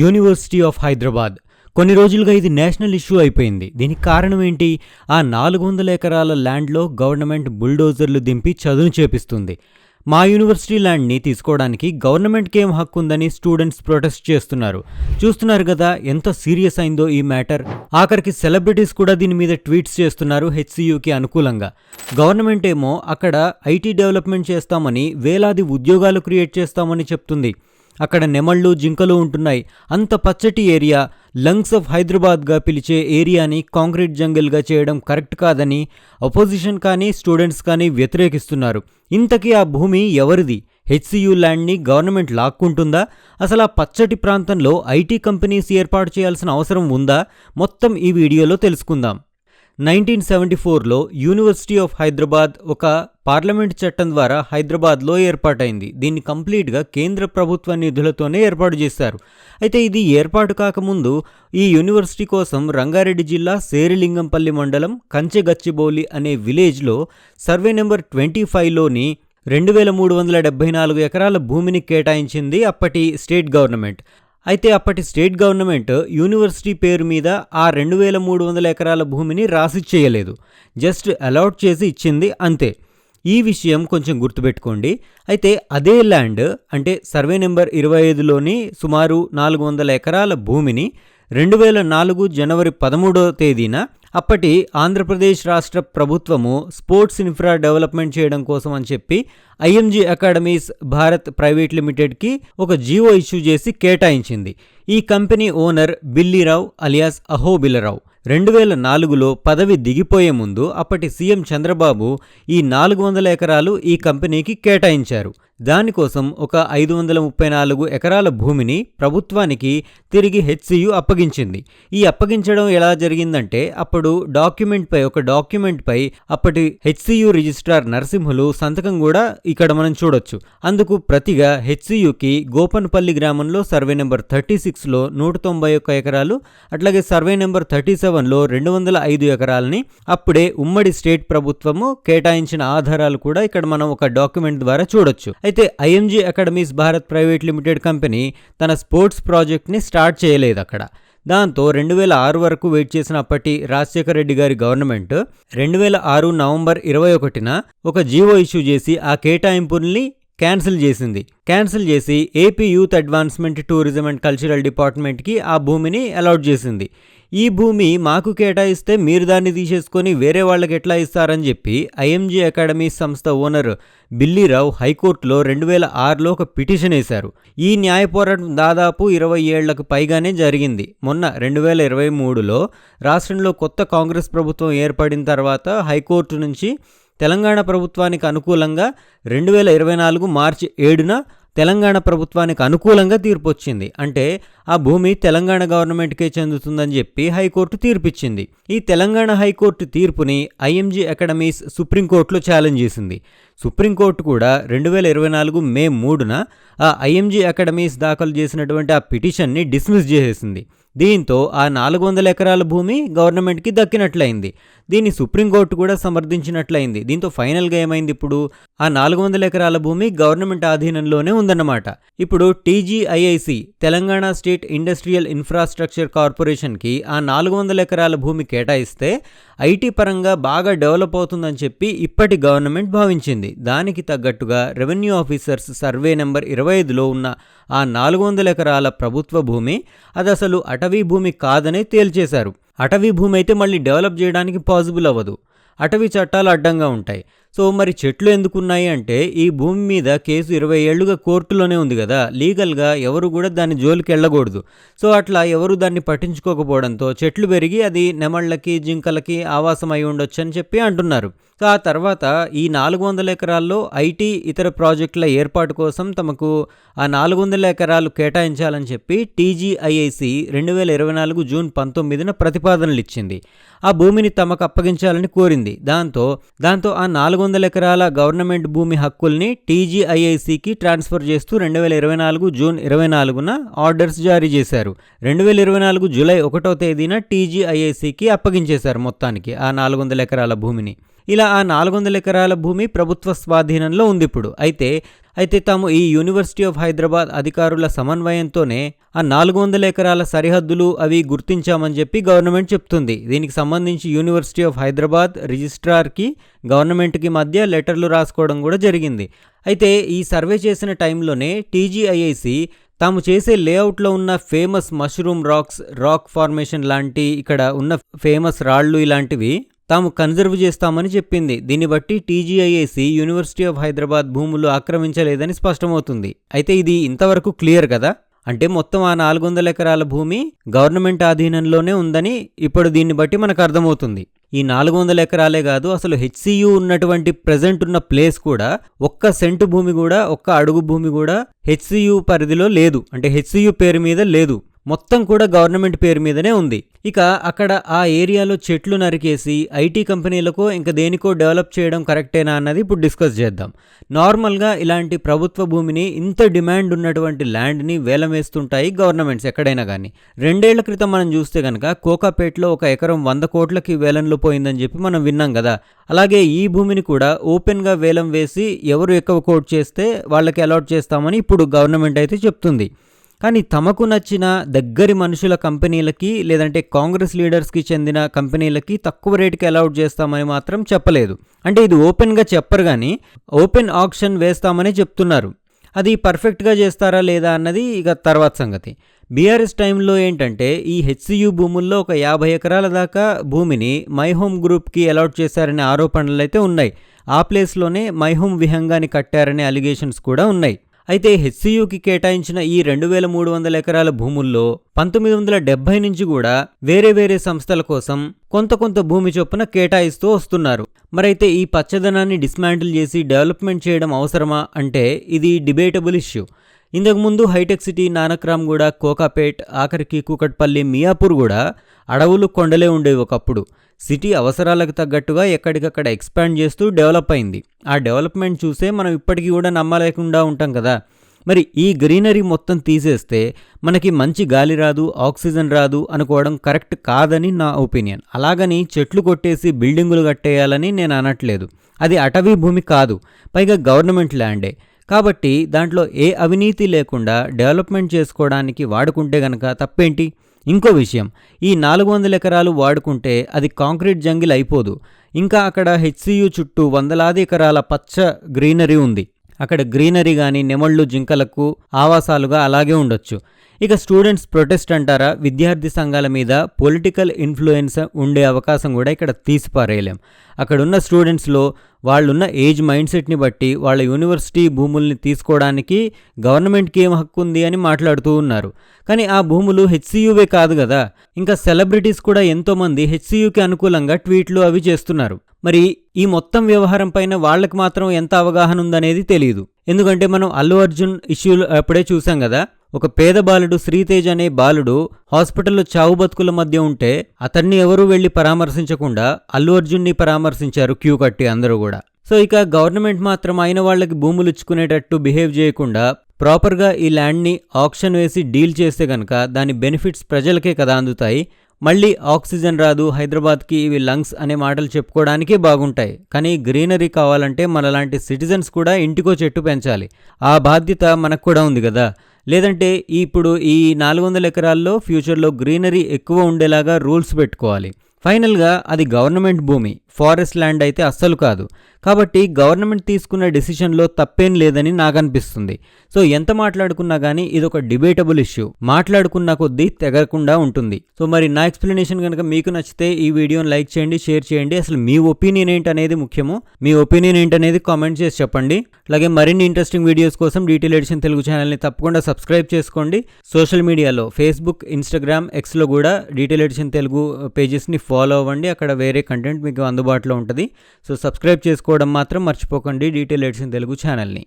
University of Hyderabad. కొన్ని రోజులుగా ఇది నేషనల్ ఇష్యూ అయిపోయింది. దీనికి కారణం ఏంటి? ఆ నాలుగు వందల ఎకరాల ల్యాండ్లో గవర్నమెంట్ బుల్డోజర్లు దింపి చదును చేపిస్తుంది. మా యూనివర్సిటీ ల్యాండ్ని తీసుకోవడానికి గవర్నమెంట్కి ఏం హక్కు ఉందని స్టూడెంట్స్ ప్రొటెస్ట్ చేస్తున్నారు. చూస్తున్నారు కదా ఎంత సీరియస్ అయిందో ఈ మ్యాటర్. ఆఖరికి సెలబ్రిటీస్ కూడా దీని మీద ట్వీట్స్ చేస్తున్నారు హెచ్సియుకి అనుకూలంగా. గవర్నమెంట్ ఏమో అక్కడ ఐటీ డెవలప్మెంట్ చేస్తామని వేలాది ఉద్యోగాలు క్రియేట్ చేస్తామని చెప్తుంది. అక్కడ నెమళ్ళు జింకలు ఉంటున్నాయి. అంత పచ్చటి ఏరియా. లంగ్స్ ఆఫ్ హైదరాబాద్గా పిలిచే ఏరియాని కాంక్రీట్ జంగిల్గా చేయడం కరెక్ట్ కాదని అపోజిషన్ కానీ స్టూడెంట్స్ కానీ వ్యతిరేకిస్తున్నారు. ఇంతకీ ఆ భూమి ఎవరిది? హెచ్సియు ల్యాండ్ని గవర్నమెంట్ లాక్కుంటుందా? అసలు ఆ పచ్చటి ప్రాంతంలో ఐటీ కంపెనీస్ ఏర్పాటు చేయాల్సిన అవసరం ఉందా? మొత్తం ఈ వీడియోలో తెలుసుకుందాం. నైన్టీన్ సెవెంటీ ఫోర్లో యూనివర్సిటీ ఆఫ్ హైదరాబాద్ ఒక పార్లమెంట్ చట్టం ద్వారా హైదరాబాద్లో ఏర్పాటైంది. దీన్ని కంప్లీట్గా కేంద్ర ప్రభుత్వ నిధులతోనే ఏర్పాటు చేశారు. అయితే ఇది ఏర్పాటు కాకముందు ఈ యూనివర్సిటీ కోసం రంగారెడ్డి జిల్లా సేరిలింగంపల్లి మండలం కంచెగచ్చిబౌలి అనే విలేజ్లో సర్వే నెంబర్ ట్వంటీ ఫైవ్లోని రెండు వేల మూడు వందల డెబ్బై నాలుగు ఎకరాల భూమిని కేటాయించింది అప్పటి స్టేట్ గవర్నమెంట్. అయితే అప్పటి స్టేట్ గవర్నమెంట్ యూనివర్సిటీ పేరు మీద ఆ రెండు వేల మూడు వందల ఎకరాల భూమిని రాసి చేయలేదు. జస్ట్ అలాట్ చేసి ఇచ్చింది అంతే. ఈ విషయం కొంచెం గుర్తుపెట్టుకోండి. అయితే అదే ల్యాండ్ అంటే సర్వే నెంబర్ ఇరవై ఐదులోని సుమారు నాలుగు వందల ఎకరాల భూమిని రెండు వేల నాలుగు జనవరి పదమూడవ తేదీన అప్పటి ఆంధ్రప్రదేశ్ రాష్ట్ర ప్రభుత్వము స్పోర్ట్స్ ఇన్ఫ్రా డెవలప్మెంట్ చేయడం కోసం అని చెప్పి ఐఎంజీ అకాడమీస్ భారత్ ప్రైవేట్ లిమిటెడ్కి ఒక జీవో ఇష్యూ చేసి కేటాయించింది. ఈ company owner Billirao alias Ahobilarao. రెండు వేల నాలుగులో పదవి దిగిపోయే ముందు అప్పటి సీఎం చంద్రబాబు ఈ నాలుగు వందల ఎకరాలు ఈ కంపెనీకి కేటాయించారు. దానికోసం ఒక ఐదు వందల ముప్పై నాలుగు ఎకరాల భూమిని ప్రభుత్వానికి తిరిగి హెచ్సియు అప్పగించింది. ఈ అప్పగించడం ఎలా జరిగిందంటే అప్పుడు డాక్యుమెంట్పై ఒక డాక్యుమెంట్పై అప్పటి హెచ్సియు రిజిస్ట్రార్ నరసింహులు సంతకం కూడా ఇక్కడ మనం చూడొచ్చు. అందుకు ప్రతిగా హెచ్సియుకి గోపన్పల్లి గ్రామంలో సర్వే నెంబర్ థర్టీ సిక్స్లో నూట తొంభై ఒక్క ఎకరాలు అట్లాగే సర్వే నెంబర్ థర్టీ సెవెన్లో రెండు వందల ఐదు ఎకరాలని అప్పుడే ఉమ్మడి స్టేట్ ప్రభుత్వము కేటాయించిన ఆధారాలు కూడా ఇక్కడ మనం ఒక డాక్యుమెంట్ ద్వారా చూడొచ్చు. అయితే IMG academies Bharat private limited company తన స్పోర్ట్స్ ప్రాజెక్ట్ని స్టార్ట్ చేయలేదు అక్కడ. దాంతో రెండు వేల ఆరు వరకు వెయిట్ చేసిన అప్పటి రాజశేఖర రెడ్డి గారి గవర్నమెంట్ రెండు వేల ఆరు నవంబర్ ఇరవై ఒకటిన ఒక జీవో ఇష్యూ చేసి ఆ కేటాయింపుల్ని క్యాన్సిల్ చేసింది. క్యాన్సిల్ చేసి AP youth advancement tourism and cultural డిపార్ట్మెంట్కి ఆ భూమిని అలాట్ చేసింది. ఈ భూమి మాకు కేటాయిస్తే మీరు దాన్ని తీసేసుకొని వేరే వాళ్ళకి ఎట్లా ఇస్తారని చెప్పి ఐఎంజీ అకాడమీ సంస్థ ఓనర్ బిల్లీరావు హైకోర్టులో రెండు వేల ఆరులో ఒక పిటిషన్ వేశారు. ఈ న్యాయ పోరాటం దాదాపు ఇరవై ఏళ్ళకు పైగానే జరిగింది. మొన్న రెండు వేల ఇరవై మూడులో రాష్ట్రంలో కొత్త కాంగ్రెస్ ప్రభుత్వం ఏర్పడిన తర్వాత హైకోర్టు నుంచి తెలంగాణ ప్రభుత్వానికి అనుకూలంగా రెండు వేల ఇరవై నాలుగు మార్చి ఏడున తెలంగాణ ప్రభుత్వానికి అనుకూలంగా తీర్పు వచ్చింది అంటే ఆ భూమి తెలంగాణ గవర్నమెంట్కే చెందుతుందని చెప్పి హైకోర్టు తీర్పిచ్చింది. ఈ తెలంగాణ హైకోర్టు తీర్పుని ఐఎంజీ అకాడమీస్ సుప్రీంకోర్టులో ఛాలెంజ్ చేసింది. సుప్రీంకోర్టు కూడా రెండు వేల ఇరవై నాలుగు మే మూడున ఆ ఐఎంజీ అకాడమీస్ దాఖలు చేసినటువంటి ఆ పిటిషన్ని డిస్మిస్ చేసేసింది. దీంతో ఆ నాలుగు వందల ఎకరాల భూమి గవర్నమెంట్కి దక్కినట్లయింది. దీన్ని సుప్రీంకోర్టు కూడా సమర్థించినట్లయింది. దీంతో ఫైనల్గా ఏమైంది ఇప్పుడు? ఆ నాలుగు వందల ఎకరాల భూమి గవర్నమెంట్ ఆధీనంలోనే ఉందన్నమాట. ఇప్పుడు TGIIC Telangana state industrial infrastructure కార్పొరేషన్కి ఆ నాలుగు వందల ఎకరాల భూమి కేటాయిస్తే ఐటీ పరంగా బాగా డెవలప్ అవుతుందని చెప్పి ఇప్పటి గవర్నమెంట్ భావించింది. దానికి తగ్గట్టుగా రెవెన్యూ ఆఫీసర్స్ సర్వే నెంబర్ ఇరవై ఐదులో ఉన్న ఆ నాలుగు వందల ఎకరాల ప్రభుత్వ భూమి అది అసలు అటవీ భూమి కాదనే తేల్చేశారు. అటవీ భూమి అయితే మళ్ళీ డెవలప్ చేయడానికి పాసిబుల్ అవ్వదు. అటవీ చట్టాలు అడ్డంగా ఉంటాయి. సో మరి చెట్లు ఎందుకున్నాయి అంటే ఈ భూమి మీద కేసు ఇరవై ఏళ్ళుగా కోర్టులోనే ఉంది కదా. లీగల్గా ఎవరు కూడా దాని జోలికి వెళ్ళకూడదు. సో అట్లా ఎవరు దాన్ని పట్టించుకోకపోవడంతో చెట్లు పెరిగి అది నెమళ్ళకి జింకలకి ఆవాసం అయి ఉండొచ్చు అని చెప్పి అంటున్నారు. సో ఆ తర్వాత ఈ నాలుగు వందల ఎకరాల్లో ఐటీ ఇతర ప్రాజెక్టుల ఏర్పాటు కోసం తమకు ఆ నాలుగు వందల ఎకరాలు కేటాయించాలని చెప్పి టీజీఐఐసి రెండు వేల ఇరవై నాలుగు జూన్ పంతొమ్మిదిన ప్రతిపాదనలు ఇచ్చింది ఆ భూమిని తమకు అప్పగించాలని కోరింది. దాంతో దాంతో ఆ నాలుగు వందల ఎకరాల గవర్నమెంట్ భూమి హక్కుల్ని టీజీఐఐసికి ట్రాన్స్ఫర్ చేస్తూ రెండు వేల ఇరవై నాలుగు జూన్ ఇరవై నాలుగున ఆర్డర్స్ జారీ చేశారు. రెండు వేల ఇరవై నాలుగు జూలై ఒకటో తేదీన టీజీఐఐసికి అప్పగించేశారు మొత్తానికి ఆ నాలుగు వందల ఎకరాల భూమిని. ఇలా ఆ నాలుగు వందల ఎకరాల భూమి ప్రభుత్వ స్వాధీనంలో ఉంది ఇప్పుడు అయితే అయితే తాము ఈ యూనివర్సిటీ ఆఫ్ హైదరాబాద్ అధికారుల సమన్వయంతోనే ఆ నాలుగు వందల ఎకరాల సరిహద్దులు అవి గుర్తించామని చెప్పి గవర్నమెంట్ చెప్తుంది. దీనికి సంబంధించి యూనివర్సిటీ ఆఫ్ హైదరాబాద్ రిజిస్ట్రార్కి గవర్నమెంట్కి మధ్య లెటర్లు రాసుకోవడం కూడా జరిగింది. అయితే ఈ సర్వే చేసిన టైంలోనే టీజీఐఐసి తాము చేసే లేఅవుట్లో ఉన్న famous mushroom rocks rock formation లాంటి ఇక్కడ ఉన్న ఫేమస్ రాళ్ళు ఇలాంటివి తాము కన్జర్వ్ చేస్తామని చెప్పింది. దీన్ని బట్టి టీజీఐఏసి యూనివర్సిటీ ఆఫ్ హైదరాబాద్ భూములు ఆక్రమించలేదని స్పష్టమవుతుంది. అయితే ఇది ఇంతవరకు క్లియర్ కదా? అంటే మొత్తం ఆ నాలుగు వందల ఎకరాల భూమి గవర్నమెంట్ ఆధీనంలోనే ఉందని ఇప్పుడు దీన్ని బట్టి మనకు అర్థమవుతుంది. ఈ నాలుగు వందల ఎకరాలే కాదు అసలు హెచ్సియు ఉన్నటువంటి ప్రజెంట్ ఉన్న ప్లేస్ కూడా ఒక్క సెంటు భూమి కూడా ఒక్క అడుగు భూమి కూడా హెచ్సియు పరిధిలో లేదు. అంటే హెచ్సియు పేరు మీద లేదు. మొత్తం కూడా గవర్నమెంట్ పేరు మీదనే ఉంది. ఇక అక్కడ ఆ ఏరియాలో చెట్లు నరికేసి ఐటీ కంపెనీలకో ఇంకా దేనికో డెవలప్ చేయడం కరెక్టేనా అన్నది ఇప్పుడు డిస్కస్ చేద్దాం. నార్మల్గా ఇలాంటి ప్రభుత్వ భూమిని ఇంత డిమాండ్ ఉన్నటువంటి ల్యాండ్ని వేలం వేస్తుంటాయి గవర్నమెంట్స్ ఎక్కడైనా కానీ. రెండేళ్ళ క్రితం మనం చూస్తే కనుక కోకాపేటలో ఒక ఎకరం వంద కోట్లకి వేలంలో పోయిందని చెప్పి మనం విన్నాం కదా. అలాగే ఈ భూమిని కూడా ఓపెన్గా వేలం వేసి ఎవరు ఎక్కువ కోట్ చేస్తే వాళ్ళకి అలాట్ చేస్తామని ఇప్పుడు గవర్నమెంట్ అయితే చెప్తుంది. కానీ తమకు నచ్చిన దగ్గరి మనుషుల కంపెనీలకి లేదంటే కాంగ్రెస్ లీడర్స్కి చెందిన కంపెనీలకి తక్కువ రేటుకి అలౌట్ చేస్తామని మాత్రం చెప్పలేదు. అంటే ఇది ఓపెన్గా చెప్పరు కానీ ఓపెన్ ఆప్షన్ వేస్తామని చెప్తున్నారు. అది పర్ఫెక్ట్గా చేస్తారా లేదా అన్నది ఇక తర్వాత సంగతి. బీఆర్ఎస్ టైంలో ఏంటంటే ఈ హెచ్సియు భూముల్లో ఒక యాభై ఎకరాల దాకా భూమిని మై హోమ్ గ్రూప్కి అలాట్ చేశారనే ఆరోపణలు అయితే ఉన్నాయి. ఆ ప్లేస్లోనే మై హోమ్ విహంగాన్ని కట్టారనే అలిగేషన్స్ కూడా ఉన్నాయి. అయితే హెచ్సియుకి కేటాయించిన ఈ రెండు వేల మూడు వందల ఎకరాల భూముల్లో పంతొమ్మిది వందల డెబ్బై నుంచి కూడా వేరే వేరే సంస్థల కోసం కొంత కొంత భూమి చొప్పున కేటాయిస్తూ వస్తున్నారు. మరైతే ఈ పచ్చదనాన్ని డిస్మాంటిల్ చేసి డెవలప్మెంట్ చేయడం అవసరమా అంటే ఇది డిబేటబుల్ ఇష్యూ. ఇంతకుముందు హైటెక్ సిటీ నానక్రామ్ కూడా కోకాపేట్ ఆఖరికి కూకట్పల్లి మియాపూర్ కూడా అడవులు కొండలే ఉండేవి ఒకప్పుడు. సిటీ అవసరాలకు తగ్గట్టుగా ఎక్కడికక్కడ ఎక్స్పాండ్ చేస్తూ డెవలప్ అయింది. ఆ డెవలప్మెంట్ చూసే మనం ఇప్పటికీ కూడా నమ్మలేకుండా ఉంటాం కదా. మరి ఈ గ్రీనరీ మొత్తం తీసేస్తే మనకి మంచి గాలి రాదు ఆక్సిజన్ రాదు అనుకోవడం కరెక్ట్ కాదని నా ఒపీనియన్. అలాగని చెట్లు కొట్టేసి బిల్డింగులు కట్టేయాలని నేను అనట్లేదు. అది అటవీ భూమి కాదు పైగా గవర్నమెంట్ ల్యాండే. కాబట్టి దాంట్లో ఏ అవినీతి లేకుండా డెవలప్మెంట్ చేసుకోవడానికి వాడుకుంటే గనక తప్పేంటి? ఇంకో విషయం ఈ నాలుగు వందల ఎకరాలు వాడుకుంటే అది కాంక్రీట్ జంగిల్ అయిపోదు. ఇంకా అక్కడ హెచ్సియు చుట్టూ వందలాది ఎకరాల పచ్చ గ్రీనరీ ఉంది. అక్కడ గ్రీనరీ కానీ నెమళ్ళు జింకలకు ఆవాసాలుగా అలాగే ఉండొచ్చు. ఇక స్టూడెంట్స్ ప్రొటెస్ట్ అంటారా? విద్యార్థి సంఘాల మీద పొలిటికల్ ఇన్ఫ్లుయెన్స్ ఉండే అవకాశం కూడా ఇక్కడ తీసిపారేయలేం. అక్కడున్న స్టూడెంట్స్లో వాళ్ళున్న ఏజ్ మైండ్ సెట్ని బట్టి వాళ్ళ యూనివర్సిటీ భూముల్ని తీసుకోవడానికి గవర్నమెంట్కి ఏం హక్కు ఉంది అని మాట్లాడుతూ ఉన్నారు. కానీ ఆ భూములు హెచ్సియువే కాదు కదా? ఇంకా సెలబ్రిటీస్ కూడా ఎంతోమంది హెచ్సియుకి అనుకూలంగా ట్వీట్లు అవి చేస్తున్నారు. మరి ఈ మొత్తం వ్యవహారం పైన వాళ్ళకి మాత్రం ఎంత అవగాహన ఉందనేది తెలియదు ఎందుకంటే మనం అల్లు అర్జున్ ఇష్యూలు అప్పుడే చూసాం కదా? ఒక పేద బాలుడు శ్రీతేజ్ అనే బాలుడు హాస్పిటల్లో చావు బతుకుల మధ్య ఉంటే అతన్ని ఎవరూ వెళ్ళి పరామర్శించకుండా అల్లు అర్జున్ని పరామర్శించారు క్యూ కట్టి అందరూ కూడా. సో ఇక గవర్నమెంట్ మాత్రం అయిన వాళ్ళకి భూములు ఇచ్చుకునేటట్టు బిహేవ్ చేయకుండా ప్రాపర్గా ఈ ల్యాండ్ని ఆప్షన్ వేసి డీల్ చేస్తే కనుక దాని బెనిఫిట్స్ ప్రజలకే కదా అందుతాయి. మళ్ళీ ఆక్సిజన్ రాదు హైదరాబాద్కి ఇవి లంగ్స్ అనే మాటలు చెప్పుకోవడానికే బాగుంటాయి. కానీ గ్రీనరీ కావాలంటే మనలాంటి సిటిజన్స్ కూడా ఇంటికో చెట్టు పెంచాలి. ఆ బాధ్యత మనకు కూడా ఉంది కదా. లేదంటే ఇప్పుడు ఈ నాలుగు వందల ఎకరాల్లో ఫ్యూచర్లో గ్రీనరీ ఎక్కువ ఉండేలాగా రూల్స్ పెట్టుకోవాలి. ఫైనల్గా అది గవర్నమెంట్ భూమి ఫారెస్ట్ ల్యాండ్ అయితే అస్సలు కాదు. కాబట్టి గవర్నమెంట్ తీసుకున్న డెసిషన్లో తప్పేం లేదని నాకు అనిపిస్తుంది సో ఎంత మాట్లాడుకున్నా కానీ ఇది ఒక డిబేటబుల్ ఇష్యూ. మాట్లాడుకున్న కొద్దీ తెగకుండా ఉంటుంది. సో మరి నా ఎక్స్ప్లెనేషన్ కనుక మీకు నచ్చితే ఈ వీడియోని లైక్ చేయండి షేర్ చేయండి. అసలు మీ ఒపీనియన్ ఏంటనేది ముఖ్యము. మీ ఒపీనియన్ ఏంటనేది కామెంట్ చేసి చెప్పండి. అలాగే మరిన్ని ఇంట్రెస్టింగ్ వీడియోస్ కోసం డీటెయిల్ ఎడిషన్ తెలుగు ఛానల్ని తప్పకుండా సబ్స్క్రైబ్ చేసుకోండి. సోషల్ మీడియాలో ఫేస్బుక్ ఇన్స్టాగ్రామ్ ఎక్స్లో కూడా డీటెయిల్ ఎడిషన్ తెలుగు పేజెస్ని ఫాలో అవ్వండి. అక్కడ వేరే కంటెంట్ మీకు అందుబాటులో ఉంటుంది. సో సబ్స్క్రైబ్ చేసుకోవడం మాత్రం మర్చిపోకండి. డీటెయిల్ ఎడిషన్ తెలుగు ఛానల్ని.